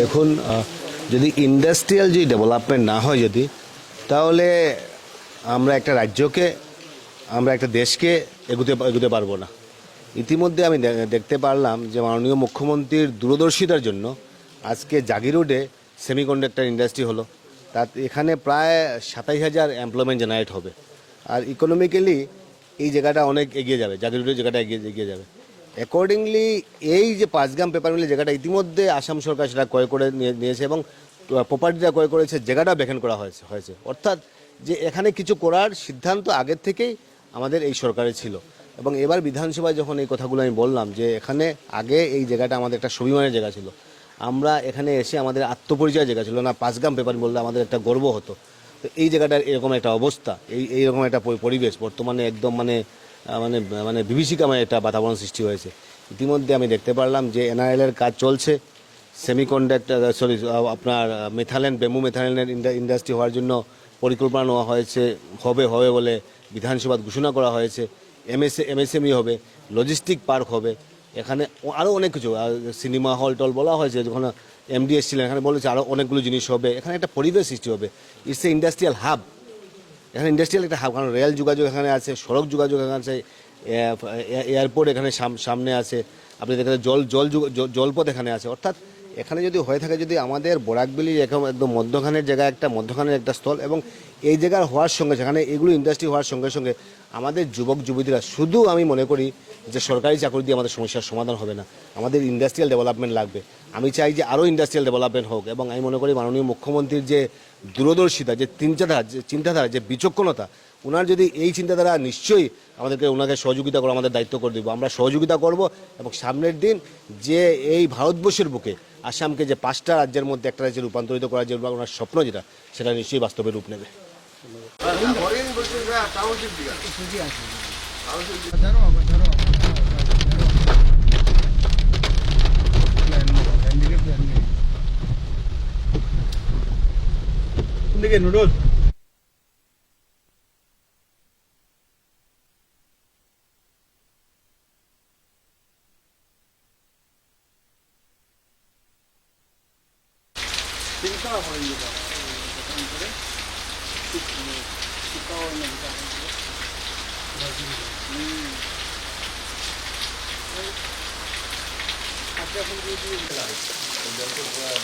দেখুন যদি ইন্ডাস্ট্রিয়াল যে ডেভেলপমেন্ট না হয় যদি, তাহলে আমরা একটা রাজ্যকে, আমরা একটা দেশকে এগুতে এগুতে পারব না। ইতিমধ্যে আমি দেখতে পারলাম যে মাননীয় মুখ্যমন্ত্রীর দূরদর্শিতার জন্য আজকে জাগিরোডে সেমিকন্ডাক্টর ইন্ডাস্ট্রি হলো। তার এখানে প্রায় সাতাইশ হাজার এমপ্লয়মেন্ট জেনারেট হবে। আর ইকোনমিক্যালি এই জায়গাটা অনেক এগিয়ে যাবে জাগিরোডের জায়গাটা এগিয়ে এগিয়ে যাবে। অ্যাকর্ডিংলি এই যে পাঁচগ্রাম পেপার মিলের জায়গাটা ইতিমধ্যে আসাম সরকার সেটা ক্রয় করে নিয়ে, নিয়েছে এবং প্রপার্টিটা ক্রয় করেছে জায়গাটা ভ্যাকেন্ট করা হয়েছে হয়েছে। অর্থাৎ যে এখানে কিছু করার সিদ্ধান্ত আগের থেকেই আমাদের এই সরকারের ছিল। এবং এবার বিধানসভায় যখন এই কথাগুলো আমি বললাম যে এখানে আগে এই জায়গাটা আমাদের একটা স্বাভিমানের জায়গা ছিল, আমরা এখানে এসে আমাদের আত্মপরিচয় জায়গা ছিল না, পাঁচগ্রাম পেপার বললে আমাদের একটা গর্ব হতো। তো এই জায়গাটার এরকম একটা অবস্থা, এই, এইরকম একটা পরিবেশ বর্তমানে একদম মানে মানে মানে বিভীষিকাময় একটা বাতাবরণ সৃষ্টি হয়েছে। ইতিমধ্যে আমি দেখতে পারলাম যে এনআরএলের কাজ চলছে। সেমিকন্ডাক্টর সরি আপনার মেথালেন বেমু মেথালেনের ইন্ডাস্ট্রি হওয়ার জন্য পরিকল্পনা নেওয়া হয়েছে, হবে হবে বলে বিধানসভা ঘোষণা করা হয়েছে। এমএসএ এমএসএমই হবে লজিস্টিক পার্ক হবে। এখানে আরও অনেক কিছু সিনেমা হল টল বলা হয়েছে, যখন এমডি এসছিলেন এখানে বলেছে আরও অনেকগুলো জিনিস হবে। এখানে একটা পরিবেশ সৃষ্টি হবে। ইটস এ ইন্ডাস্ট্রিয়াল হাব এখানে ইন্ডাস্ট্রিয়াল একটা হাব কারণ রেল যোগাযোগ এখানে আছে, সড়ক যোগাযোগ এখানে আছে এয়ারপোর্ট এখানে সাম- সামনে আছে, আপনি দেখেন জল জল জলপথ এখানে আছে। অর্থাৎ এখানে যদি হয়ে থাকে, যদি আমাদের বরাকবিলি এরকম একদম মধ্যখানের জায়গায় একটা, মধ্যখানের একটা স্থল এবং এই জায়গার হওয়ার সঙ্গে, সেখানে এগুলো ইন্ডাস্ট্রি হওয়ার সঙ্গে সঙ্গে আমাদের যুবক যুবতীরা শুধু আমি মনে করি যে সরকারি চাকরি দিয়ে আমাদের সমস্যার সমাধান হবে না। আমাদের ইন্ডাস্ট্রিয়াল ডেভেলপমেন্ট লাগবে। আমি চাই যে আরও ইন্ডাস্ট্রিয়াল ডেভেলপমেন্ট হোক এবং আমি মনে করি মাননীয় মুখ্যমন্ত্রীর যে দূরদর্শিতা যে চিন্তাধারা যে চিন্তাধারা যে বিচক্ষণতা ওনার যদি এই চিন্তাধারা নিশ্চয়ই আমাদেরকে ওনাকে সহযোগিতা করা আমাদের দায়িত্ব করে দিব। আমরা সহযোগিতা করব এবং সামনের দিন যে এই ভারতবর্ষের বুকে আসামকে যে পাঁচটা রাজ্যের মধ্যে একটা রাজ্যে রূপান্তরিত করার যে ওনার স্বপ্ন যেটা সেটা নিশ্চয়ই বাস্তবে রূপ নেবে। ਜਾਂਦੇ ਹੁੰਦੇ ਕਿ ਨੂਡਲ 진짜 보입니다. 사람들이